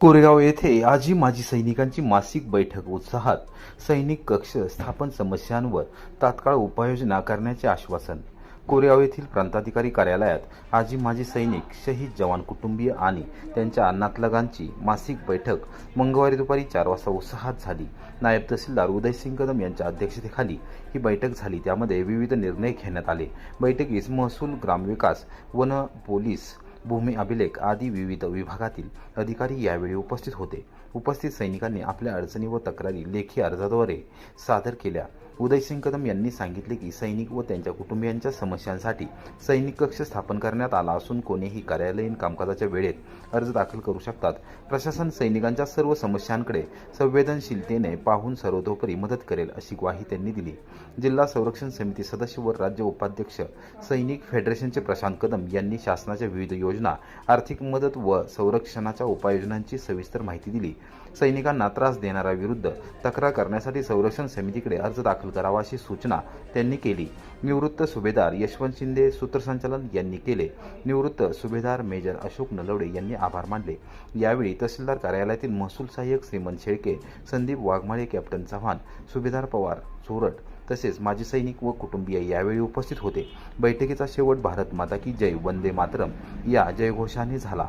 कोरेगाव येथे आजी माजी सैनिकांची मासिक बैठक उत्साहात. सैनिक कक्ष स्थापन समस्यांवर तात्काळ उपाययोजना करण्याचे आश्वासन. कोरेगाव येथील प्रांताधिकारी कार्यालयात आजी माजी सैनिक शहीद जवान कुटुंबीय आणि त्यांच्या अन्नातलगांची मासिक बैठक मंगळवारी दुपारी चार वाजता उत्साहात झाली. नायब तहसीलदार उदयसिंग कदम यांच्या अध्यक्षतेखाली ही बैठक झाली. त्यामध्ये विविध निर्णय घेण्यात आले. बैठकीस महसूल ग्रामविकास वन पोलीस भूमी अभिलेख आदी विविध विभागातील अधिकारी यावेळी उपस्थित होते. उपस्थित सैनिकांनी आपल्या अडचणी व तक्रारी लेखी अर्जाद्वारे सादर केल्या. उदयसिंग कदम यांनी सांगितले की सैनिक व त्यांच्या कुटुंबियांच्या समस्यांसाठी सैनिक कक्ष स्थापन करण्यात आला असून कोणीही कार्यालयीन कामकाजाच्या वेळेत अर्ज दाखल करू शकतात. प्रशासन सैनिकांच्या सर्व समस्यांकडे संवेदनशीलतेने पाहून सर्वतोपरी मदत करेल अशी ग्वाही त्यांनी दिली. जिल्हा संरक्षण समिती सदस्य व राज्य उपाध्यक्ष सैनिक फेडरेशनचे प्रशांत कदम यांनी शासनाच्या विविध योजना आर्थिक मदत व संरक्षणाच्या उपाययोजनांची सविस्तर माहिती दिली. सैनिकांना त्रास देणाऱ्या विरुद्ध तक्रार करण्यासाठी संरक्षण समितीकडे अर्ज दाखल करावा अशी सूचना त्यांनी केली. निवृत्त सुभेदार यशवंत शिंदे सूत्रसंचालन यांनी केले. निवृत्त सुभेदार मेजर अशोक नलवडे यांनी आभार मानले. यावेळी तहसीलदार कार्यालयातील महसूल सहाय्यक श्रीमंत शेळके संदीप वाघमाळे कॅप्टन चव्हाण सुभेदार पवार चोरट तसेच माजी सैनिक व कुटुंबीय यावेळी उपस्थित होते. बैठकीचा शेवट भारत माता की जय वंदे मातरम या जयघोषाने झाला.